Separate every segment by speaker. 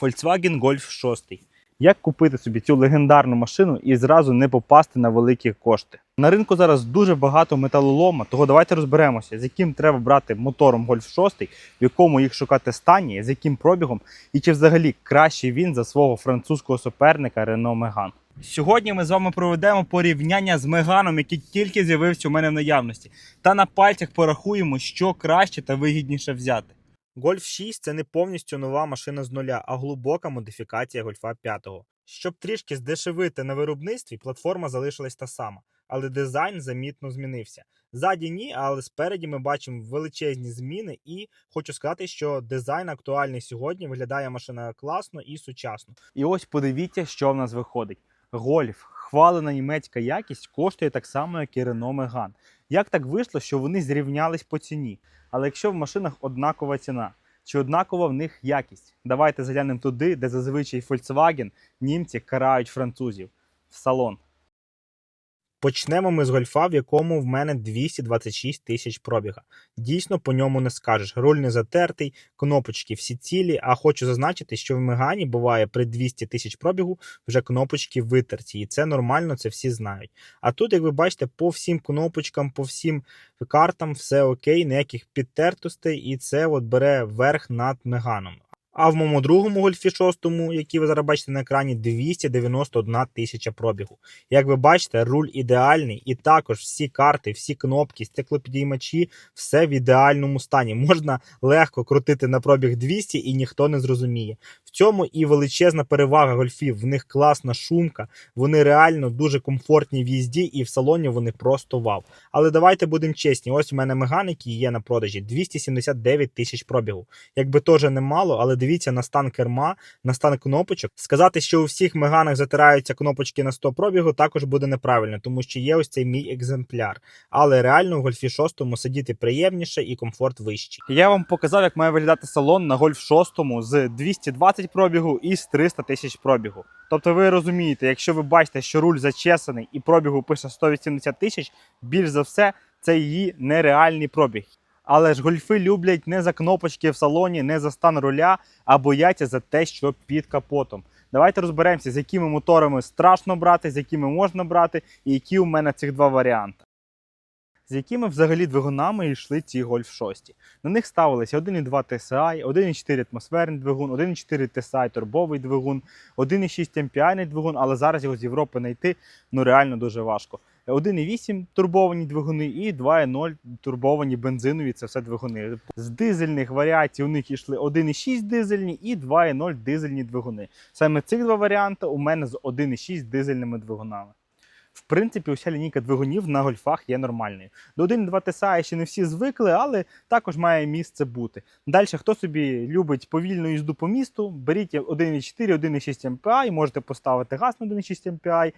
Speaker 1: Volkswagen Golf 6. Як купити собі цю легендарну машину і зразу не попасти на великі кошти? На ринку зараз дуже багато металолома, того давайте розберемося, з яким треба брати мотором Golf 6, в якому їх шукати стані, з яким пробігом, і чи взагалі кращий він за свого французького суперника Renault Megane. Сьогодні ми з вами проведемо порівняння з Меганом, який тільки з'явився у мене в наявності, та на пальцях порахуємо, що краще та вигідніше взяти. Golf 6 це не повністю нова машина з нуля, а глибока модифікація Golf 5. Щоб трішки здешевити на виробництві, платформа залишилась та сама, але дизайн замітно змінився. Ззаді ні, але спереді ми бачимо величезні зміни, і хочу сказати, що дизайн актуальний сьогодні виглядає машина класно і сучасно. І ось подивіться, що в нас виходить. Гольф, хвалена німецька якість, коштує так само, як і Renault Megane. Як так вийшло, що вони зрівнялись по ціні? Але якщо в машинах однакова ціна, чи однакова в них якість? Давайте заглянемо туди, де зазвичай Volkswagen німці карають французів в салон. Почнемо ми з гольфа, в якому в мене 226 тисяч пробіга. Дійсно, по ньому не скажеш. Руль не затертий, кнопочки всі цілі. А хочу зазначити, що в Мегані буває при 200 тисяч пробігу вже кнопочки витерті, і це нормально, це всі знають. А тут, як ви бачите, по всім кнопочкам, по всім картам все окей, ніяких підтертостей, і це от бере верх над Меганом. А в моєму другому гольфі шостому, який ви зараз бачите на екрані, 291 тисяча пробігу. Як ви бачите, руль ідеальний, і також всі карти, всі кнопки, стеклопідіймачі, все в ідеальному стані. Можна легко крутити на пробіг 200 і ніхто не зрозуміє. В цьому і величезна перевага гольфів. В них класна шумка, вони реально дуже комфортні в їзді, і в салоні вони просто вау. Але давайте будемо чесні. Ось у мене Меган, який є на продажі, 279 тисяч пробігу. Якби теж немало, але дивіться на стан керма, на стан кнопочок. Сказати, що у всіх меганах затираються кнопочки на 100 пробігу, також буде неправильно, тому що є ось цей мій екземпляр. Але реально в гольфі 6 сидіти приємніше і комфорт вищий. Я вам показав, як має виглядати салон на гольф 6 з 220 пробігу і з 300 тисяч пробігу. Тобто ви розумієте, якщо ви бачите, що руль зачесаний і пробігу пише 180 тисяч, більш за все, це її нереальний пробіг. Але ж гольфи люблять не за кнопочки в салоні, не за стан руля, а бояться за те, що під капотом. Давайте розберемося, з якими моторами страшно брати, з якими можна брати, і які у мене цих два варіанти. З якими взагалі двигунами йшли ці Golf 6. На них ставилися 1,2 TSI, 1,4 атмосферний двигун, 1,4 TSI турбовий двигун, 1,6 MPI двигун, але зараз його з Європи знайти ну реально дуже важко. 1,8 турбовані двигуни і 2,0 турбовані бензинові це все двигуни. З дизельних варіацій у них йшли 1,6 дизельні і 2,0 дизельні двигуни. Саме цих два варіанти у мене з 1,6 дизельними двигунами. В принципі, уся лінійка двигунів на гольфах є нормальною. До 1,2 TSI ще не всі звикли, але також має місце бути. Далі, хто собі любить повільну їзду по місту, беріть 1,4, 1,6 MPI, можете поставити газ на 1,6 MPI.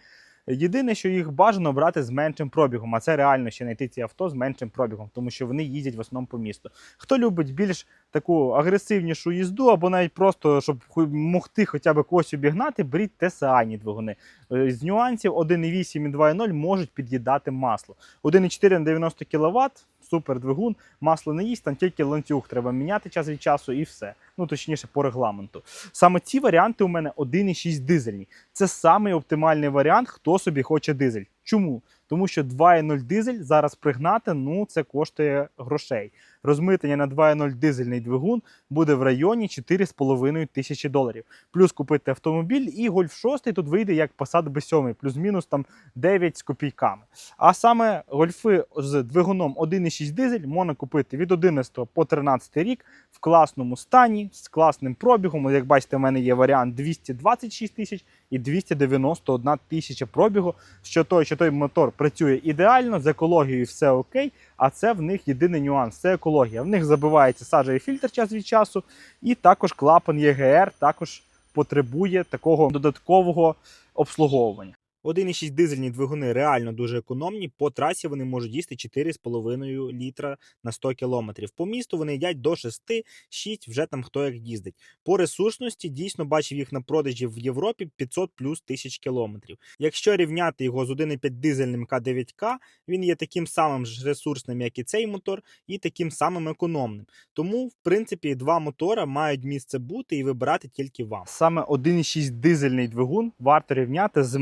Speaker 1: Єдине, що їх бажано брати з меншим пробігом, а це реально ще знайти ці авто з меншим пробігом, тому що вони їздять в основному по місту. Хто любить більш таку агресивнішу їзду, або навіть просто щоб могти хоча б когось обігнати, беріть TSI двигуни. Е, З нюансів 1,8 і 2,0 можуть під'їдати масло. 1,4 на 90 кВт, супер двигун, масло не їсть, там тільки ланцюг треба міняти час від часу і все. Ну точніше по регламенту. Саме ці варіанти у мене 1,6 дизельні. Це самий оптимальний варіант, хто собі хоче дизель. Чому? Тому що 2,0 дизель зараз пригнати, ну це коштує грошей. Розмитнення на 2,0 дизельний двигун буде в районі 4,5 тисячі доларів. Плюс купити автомобіль і Golf 6 тут вийде як Passat B7, плюс-мінус там 9 з копійками. А саме гольфи з двигуном 1,6 дизель можна купити від 11 по 13 рік в класному стані, з класним пробігом. Як бачите, в мене є варіант 226 тисяч і 291 тисяча пробігу. Що той, що той мотор працює ідеально, з екологією все окей. А це в них єдиний нюанс це екологія. В них забивається сажа і фільтр час від часу, і також клапан ЄГР також потребує такого додаткового обслуговування. 1,6 дизельні двигуни реально дуже економні. По трасі вони можуть їсти 4,5 літра на 100 км. По місту вони їдять до 6, 6 вже там хто як їздить. По ресурсності дійсно бачив їх на продажі в Європі 500 плюс тисяч кілометрів. Якщо рівняти його з 1,5 дизельним К9К, він є таким самим ж ресурсним, як і цей мотор, і таким самим економним. Тому, в принципі, два мотора мають місце бути і вибирати тільки вам. Саме 1,6 дизельний двигун варто рівняти з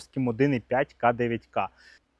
Speaker 1: мегановським 1,5 К9К.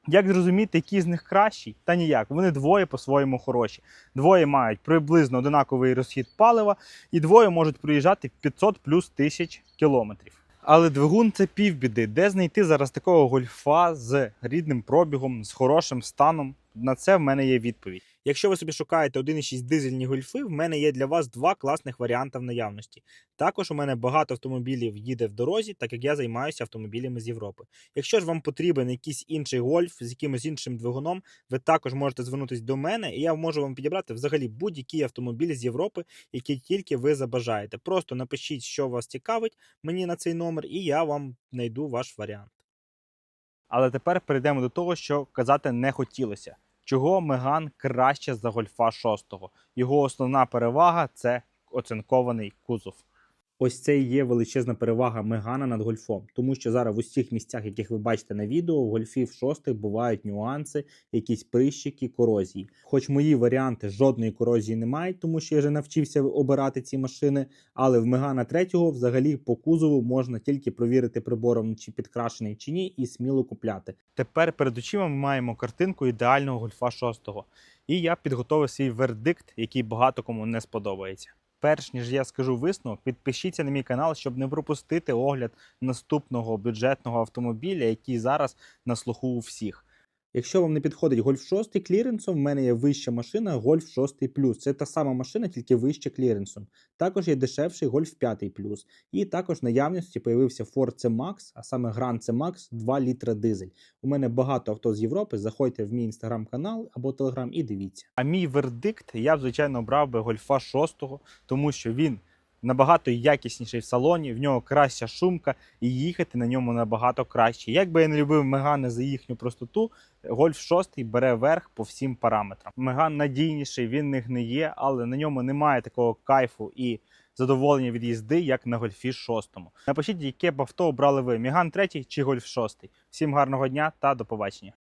Speaker 1: Як зрозуміти, який з них кращий? Та ніяк. Вони двоє по-своєму хороші. Двоє мають приблизно одинаковий розхід палива, і двоє можуть проїжджати 500 плюс тисяч кілометрів. Але двигун це півбіди. Де знайти зараз такого гольфа з рідним пробігом, з хорошим станом? На це в мене є відповідь. Якщо ви собі шукаєте 1,6 дизельні гольфи, в мене є для вас два класних варіанти в наявності. Також у мене багато автомобілів їде в дорозі, так як я займаюся автомобілями з Європи. Якщо ж вам потрібен якийсь інший гольф з якимось іншим двигуном, ви також можете звернутися до мене, і я можу вам підібрати взагалі будь-який автомобіль з Європи, який тільки ви забажаєте. Просто напишіть, що вас цікавить мені на цей номер, і я вам знайду ваш варіант. Але тепер перейдемо до того, що казати не хотілося. Чого Меган краще за гольфа 6? Його основна перевага це оцинкований кузов. Ось це і є величезна перевага Мегана над гольфом, тому що зараз в усіх місцях, яких ви бачите на відео, в гольфів 6 бувають нюанси, якісь прищики, корозії. Хоч мої варіанти жодної корозії не мають, тому що я вже навчився обирати ці машини. Але в Мегана 3 взагалі по кузову можна тільки провірити прибором, чи підкрашений чи ні, і сміло купляти. Тепер перед очима ми маємо картинку ідеального гольфа 6. І я підготовив свій вердикт, який багато кому не сподобається. Перш ніж я скажу висновок, підпишіться на мій канал, щоб не пропустити огляд наступного бюджетного автомобіля, який зараз на слуху у всіх. Якщо вам не підходить Golf 6 кліренсом, в мене є вища машина Golf 6 Plus. Це та сама машина, тільки вища кліренсом. Також є дешевший Golf 5 Plus. І також в наявності появився Ford C-Max, а саме Grand C-Max 2 літра дизель. У мене багато авто з Європи. Заходьте в мій інстаграм-канал або телеграм і дивіться. А мій вердикт я б звичайно обрав би Гольфа 6, тому що він набагато якісніший в салоні, в нього краща шумка, і їхати на ньому набагато краще. Як би я не любив Мегани за їхню простоту, Гольф 6 бере верх по всім параметрам. Меган надійніший, він не гниє, але на ньому немає такого кайфу і задоволення від їзди, як на Гольфі 6. Напишіть, яке б авто обрали ви: Меган 3 чи Гольф 6. Всім гарного дня та до побачення.